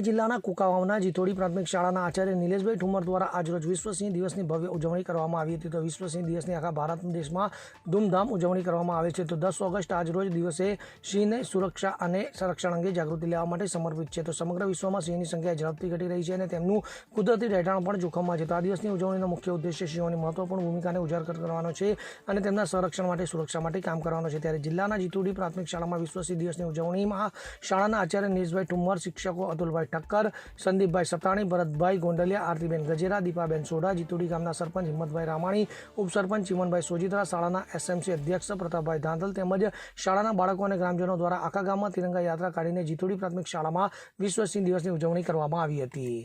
અમરેલી જિલ્લાના કુકાવાવના જીતોડી પ્રાથમિક શાળાના આચાર્ય નિલેશભાઈ ઠુમર દ્વારા આજરોજ વિશ્વ સિંહ દિવસની ભવ્ય ઉજવણી કરવામાં આવી હતી. તો વિશ્વસિંહ દિવસની આખા ભારત દેશમાં ધૂમધામ ઉજવણી કરવામાં આવે છે. તો દસ ઓગસ્ટ આજરોજ દિવસે સિંહને સુરક્ષા અને સંરક્ષણ અંગે જાગૃતિ લેવા માટે સમર્પિત છે. તો સમગ્ર વિશ્વમાં સિંહની સંખ્યા ઝડપથી ઘટી રહી છે અને તેમનું કુદરતી રહેઠાણ પણ જોખમમાં છે. તો આ દિવસની ઉજવણીનો મુખ્ય ઉદ્દેશ્ય સિંહોની મહત્વપૂર્ણ ભૂમિકાને ઉજાગર કરવાનો છે અને તેમના સંરક્ષણ માટે, સુરક્ષા માટે કામ કરવાનો છે. ત્યારે જિલ્લાના જીતોડી પ્રાથમિક શાળામાં વિશ્વસિંહ દિવસની ઉજવણીમાં શાળાના આચાર્ય નિલેશભાઈ ઠુમર, શિક્ષકો અતુલભાઈ ઠક્કર સંદીપભાઈ સતાણી ભરતભાઈ ગોંડલિયા, આરતીબેન ગજેરા, દીપાબેન સોઢા, જીતુડી ગામના સરપંચ હિંમતભાઈ રામાણી, ઉપસરપંચ ચિમનભાઈ સોજીત્રા, શાળાના એસએમસી અધ્યક્ષ પ્રતાપભાઈ ધાંધલ તેમજ શાળાના બાળકો અને ગ્રામજનો દ્વારા આખા ગામમાં તિરંગા યાત્રા કાઢીને જીતુડી પ્રાથમિક શાળામાં વિશ્વ સિંહ દિવસની ઉજવણી કરવામાં આવી હતી.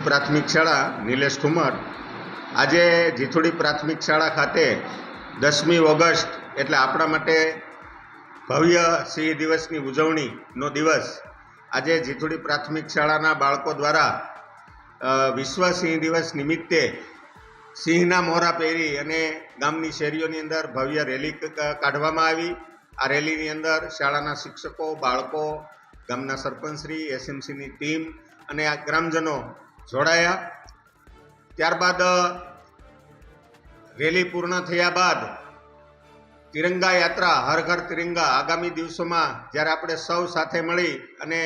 પ્રાથમિક શાળા નિલેશ ઠુમર આજે જીથોડી પ્રાથમિક શાળા ખાતે દસમી ઓગસ્ટ, એટલે આપણા માટે ભવ્ય સિંહ દિવસની ઉજવણીનો દિવસ આજે જીતુડી પ્રાથમિક શાળાના બાળકો દ્વારા વિશ્વ સિંહ દિવસ નિમિત્તે સિંહના મોરા પહેરી અને ગામની શેરીઓની અંદર ભવ્ય રેલી કાઢવામાં આવી. આ રેલીની અંદર શાળાના શિક્ષકો, બાળકો, ગામના સરપંચશ્રી, એસએમસીની ટીમ અને આ ગ્રામજનો જોડાયા. ત્યારબાદ રેલી પૂર્ણ થયા બાદ તિરંગા યાત્રા, હર ઘર તિરંગા, આગામી દિવસોમાં જ્યારે આપણે સૌ સાથે મળી અને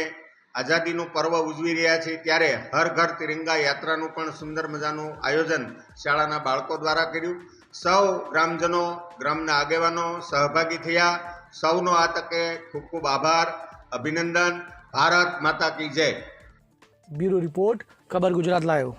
આઝાદીનું પર્વ ઉજવી રહ્યા છીએ, ત્યારે હર ઘર તિરંગા યાત્રાનું પણ સુંદર મજાનું આયોજન શાળાના બાળકો દ્વારા કર્યું. સૌ ગ્રામજનો, ગ્રામના આગેવાનો સહભાગી થયા. સૌનો આ તકે ખૂબ ખૂબ આભાર, અભિનંદન. ભારત માતા કી જય. બ્યુરો રિપોર્ટ, ખબર ગુજરાત લાયો.